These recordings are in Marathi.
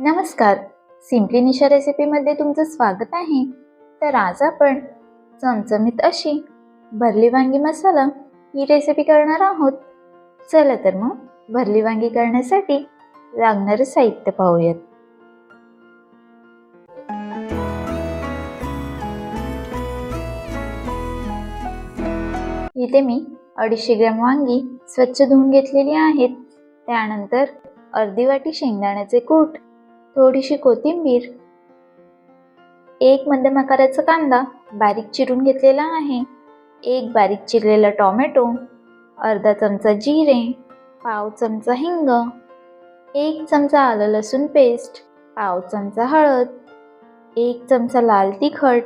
नमस्कार. सिम्पली निशा रेसिपीमध्ये तुमचं स्वागत आहे. तर आज आपण चमचमीत अशी भरली वांगी मसाला ही रेसिपी करणार आहोत. चला तर मग भरली वांगी करण्यासाठी लागणारं साहित्य पाहूयात. इथे मी अडीचशे ग्रॅम वांगी स्वच्छ धुवून घेतलेली आहेत. त्यानंतर अर्धी वाटी शेंगदाण्याचे कूट थोडीशी कोथिंबीर. एक मध्यम आकाराचा कांदा बारीक चिरून घेतलेला आहे. एक बारीक चिरलेला टोमॅटो अर्धा चमचा जिरे पाव चमचा हिंग एक चमचा आलं लसूण पेस्ट पाव चमचा हळद एक चमचा लाल तिखट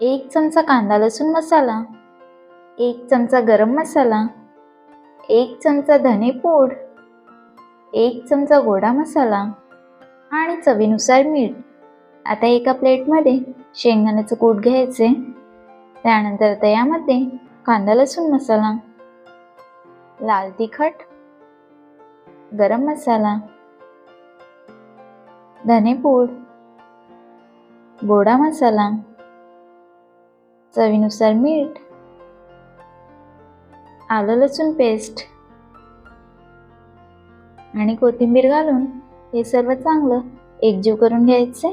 एक चमचा कांदा लसूण मसाला एक चमचा गरम मसाला एक चमचा धनेपूड एक चमचा गोडा मसाला आणि चवीनुसार मीठ. आता एका प्लेटमध्ये शेंगदाण्याचं कूट घ्यायचे. त्यानंतर आता यामध्ये कांदा लसूण मसाला लाल तिखट गरम मसाला धनेपूड गोडा मसाला चवीनुसार मीठ आलं लसूण पेस्ट आणि कोथिंबीर घालून हे सर्व चांगलं. एकजीव करून घ्यायचे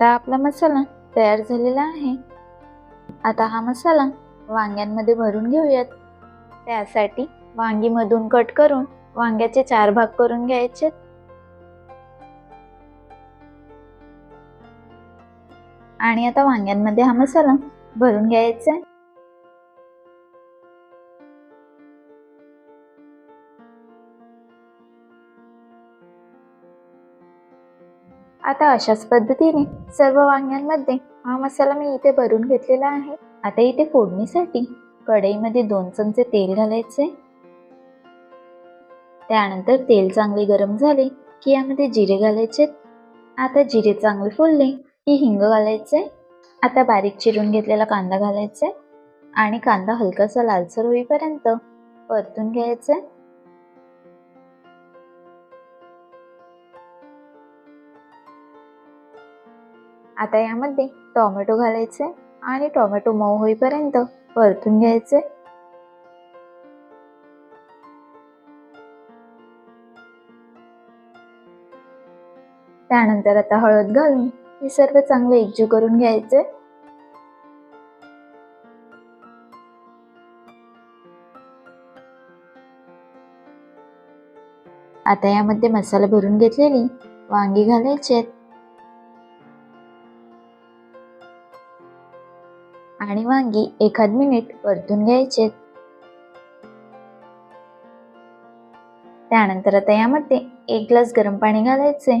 आता आपला मसाला तयार झालेला आहे. आता हा मसाला वांग्यांमध्ये भरून घेऊयात. त्यासाठी वांगीमधून कट करून वांग्याचे चार भाग करून घ्यायचे. आणि आता वांग्यांमध्ये हा मसाला भरून घ्यायचा आहे. आता अशाच पद्धतीने सर्व वांग्यांमध्ये हा मसाला मी इथे भरून घेतलेला आहे. आता इथे फोडणीसाठी कढईमध्ये दोन चमचे तेल घालायचे. त्यानंतर तेल चांगले गरम झाले की यामध्ये जिरे घालायचे. आता जिरे चांगले फुलले की हिंग घालायचे. आता बारीक चिरून घेतलेला कांदा घालायचा. आणि कांदा हलकासा लालसर होईपर्यंत परतून घ्यायचा. आता यामध्ये टोमॅटो घालायचे आणि टोमॅटो मऊ होईपर्यंत परतून घ्यायचे. त्यानंतर आता हळद घालून हे सर्व चांगले एकजीव करून घ्यायचे. आता यामध्ये मसाला भरून घेतलेली वांगी घालायचे आणि वांगी एखाद मिनिट परतून घ्यायचे. त्यानंतर आता यामध्ये एक ग्लास गरम पाणी घालायचे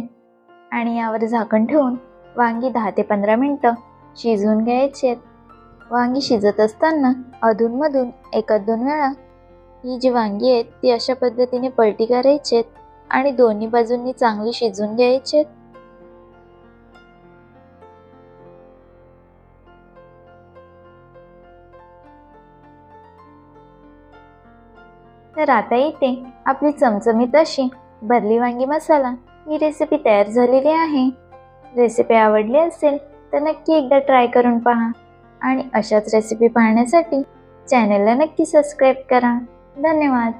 आणि यावर झाकण ठेवून वांगी दहा ते पंधरा मिनटं शिजवून घ्यायचे वांगी शिजत असताना अधूनमधून एखाद दोन वेळा ही जी वांगी आहेत ती अशा पद्धतीने पलटी करायची आणि दोन्ही बाजूंनी चांगली शिजवून घ्यायचे तर आता इथे आपली चमचमीत अशी भरली वांगी मसाला. ही रेसिपी तयार झालेली आहे. रेसिपी आवडली असेल तर नक्की एकदा ट्राय करून पहा. आणि अशाच रेसिपी पाहण्यासाठी चॅनलला नक्की सबस्क्राईब करा. धन्यवाद.